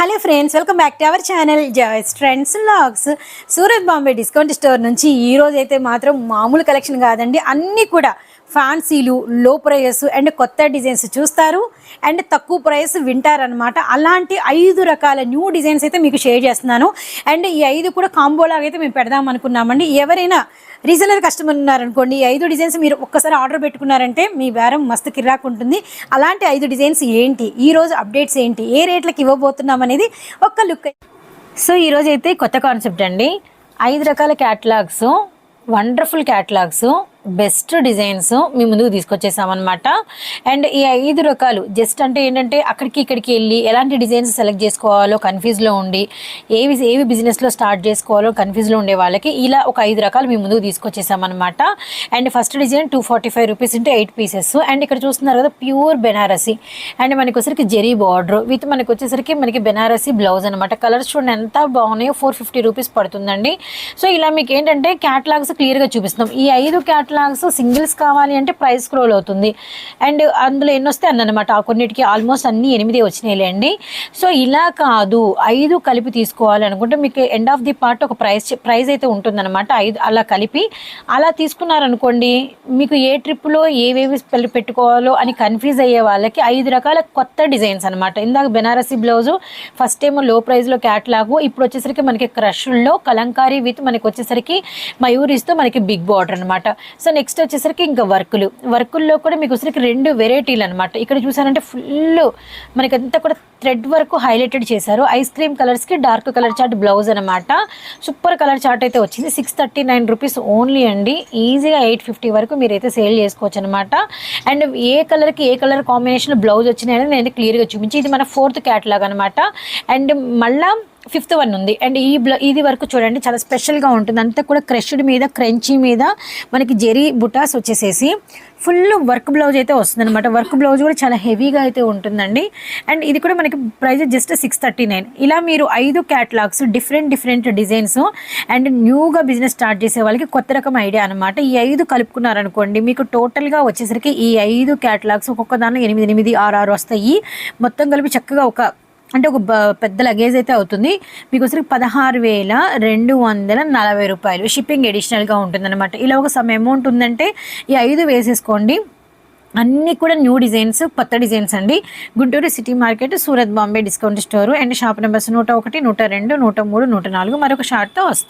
Hello friends welcome back to our channel Joys trends logs. Surat Bombay discount store నుంచి ఈ రోజు అయితే మాత్రం మామూలు కలెక్షన్ కాదండి అన్నీ కూడా ఫ్యాన్సీలు లో ప్రైస్ అండ్ కొత్త డిజైన్స్ చూస్తారు. అండ్ తక్కువ ప్రైస్ వింటారనమాట అలాంటి ఐదు రకాల న్యూ డిజైన్స్ అయితే మీకు షేర్ చేస్తున్నాను. అండ్ ఈ ఐదు కూడా కాంబో లాగా అయితే మేము పెడదాం అనుకున్నామండి. ఎవరైనా రీజనల్ కస్టమర్ ఉన్నారనుకోండి ఈ ఐదు డిజైన్స్ మీరు ఒక్కసారి ఆర్డర్ పెట్టుకున్నారంటే మీ బేరం మస్తు కిరాక్ ఉంటుంది. అలాంటి ఐదు డిజైన్స్ ఏంటి? ఈ రోజు అప్డేట్స్ ఏంటి? ఏ రేట్లకు ఇవ్వబోతున్నాం అనేది ఒక్క లుక్ సో ఈరోజు అయితే కొత్త కాన్సెప్ట్ అండి. ఐదు రకాల catalogues wonderful catalogues best designs మీ ముందుకు తీసుకొచ్చేసామన్నమాట. అండ్ ఈ ఐదు రకాలు జస్ట్ అంటే ఏంటంటే అక్కడికి ఇక్కడికి వెళ్ళి ఎలాంటి డిజైన్స్ సెలెక్ట్ చేసుకోవాలో కన్ఫ్యూజ్లో ఉండి ఏవి ఏవి బిజినెస్లో స్టార్ట్ చేసుకోవాలో కన్ఫ్యూజ్లో ఉండే వాళ్ళకి ఇలా ఒక ఐదు రకాలు మీ ముందుకు తీసుకొచ్చేసామన్నమాట. And first design two forty five rupees ఇంటే ఎయిట్ పీసెస్. అండ్ ఇక్కడ చూస్తున్నారు కదా ప్యూర్ బెనారసీ. అండ్ మనకి వచ్చేసరికి జెరీ బార్డర్ విత్ మనకి వచ్చేసరికి మనకి బెనారసీ బ్లౌజ్ అనమాట కలర్స్ చూడండి ఎంత బాగున్నాయో ఫోర్ ఫిఫ్టీ రూపీస్ పడుతుందండి. సో ఇలా మీకు ఏంటంటే క్యాటలాగ్స్ క్లియర్గా చూపిస్తాం ఈ ఐదు క్యాటలాగ్స్ సింగిల్స్ కావాలి అంటే ప్రైస్ స్క్రోల్ అవుతుంది. అండ్ అందులో ఎన్ని వస్తే అన్నమాట కొన్నిటికి ఆల్మోస్ట్ అన్ని ఎనిమిది వచ్చినాయిలేండి సో ఇలా కాదు. ఐదు కలిపి తీసుకోవాలనుకుంటే మీకు ఎండ్ ఆఫ్ ది పార్ట్ ఒక ప్రైస్ ప్రైస్ అయితే ఉంటుందన్నమాట. ఐదు అలా కలిపి అలా తీసుకున్నారనుకోండి మీకు ఏ ట్రిప్లో ఏవేవి పెట్టుకోవాలో అని కన్ఫ్యూజ్ అయ్యే వాళ్ళకి ఐదు రకాల కొత్త డిజైన్స్ అనమాట ఇందాక బెనారసీ బ్లౌజు ఫస్ట్ ఏమో లో ప్రైస్లో క్యాట్లాగు ఇప్పుడు వచ్చేసరికి మనకి క్రష్లో కలంకారీ విత్ మనకి వచ్చేసరికి మయూరిస్తో మనకి బిగ్ బార్డర్ అనమాట సో నెక్స్ట్ వచ్చేసరికి ఇంకా వర్కులు. వర్కుల్లో కూడా మీకు వచ్చేసరికి రెండు వెరైటీలు అనమాట ఇక్కడ చూసారంటే ఫుల్ మనకి అంతా కూడా థ్రెడ్ వర్క్ హైలైటెడ్ చేశారు. ఐస్ క్రీమ్ కలర్స్కి డార్క్ కలర్ చార్ట్ బ్లౌజ్ అనమాట సూపర్ కలర్ చార్ట్ అయితే వచ్చింది. Six thirty nine rupees only అండి. ఈజీగా ఎయిట్ ఫిఫ్టీ వరకు మీరైతే సేల్ చేసుకోవచ్చు అనమాట అండ్ ఏ కలర్కి ఏ కలర్ కాంబినేషన్ బ్లౌజ్ వచ్చినాయి అనేది నేను క్లియర్గా చూపించి ఇది మన ఫోర్త్ క్యాటలాగ్ అనమాట అండ్ మళ్ళీ ఫిఫ్త్ వన్ ఉంది. అండ్ ఈ బ్ల ఇది వరకు చూడండి చాలా స్పెషల్గా ఉంటుంది. అంతా కూడా క్రష్డ్ మీద క్రంచీ మీద మనకి జెరీ బుటాస్ వచ్చేసేసి ఫుల్ వర్క్ బ్లౌజ్ అయితే వస్తుంది అనమాట వర్క్ బ్లౌజ్ కూడా చాలా హెవీగా అయితే ఉంటుందండి. అండ్ ఇది కూడా మనకి price just six thirty nine. ఇలా మీరు ఐదు catalogues different different designs and న్యూగా బిజినెస్ స్టార్ట్ చేసే వాళ్ళకి కొత్త రకం ఐడియా అనమాట ఈ ఐదు కలుపుకున్నారనుకోండి మీకు టోటల్గా వచ్చేసరికి ఈ ఐదు క్యాటలాగ్స్ ఒక్కొక్క దానిలో ఎనిమిది ఎనిమిది ఆరు ఆరు వస్తాయి. మొత్తం కలిపి చక్కగా ఒక అంటే ఒక బ- పెద్ద లగేజ్ అయితే అవుతుంది. మీకు వచ్చి పదహారు వేల రెండు వందల నలభై రూపాయలు. షిప్పింగ్ ఎడిషనల్గా ఉంటుందన్నమాట. ఇలా ఒక సమ్ అమౌంట్ ఉందంటే ఈ ఐదు వేసేసుకోండి. అన్నీ కూడా న్యూ డిజైన్స్ కొత్త డిజైన్స్ అండి. Guntur city market Surat Bombay discount store and shop numbers నూట ఒకటి నూట రెండు నూట మూడు నూట నాలుగు మరొక షార్ట్తో వస్తాయి.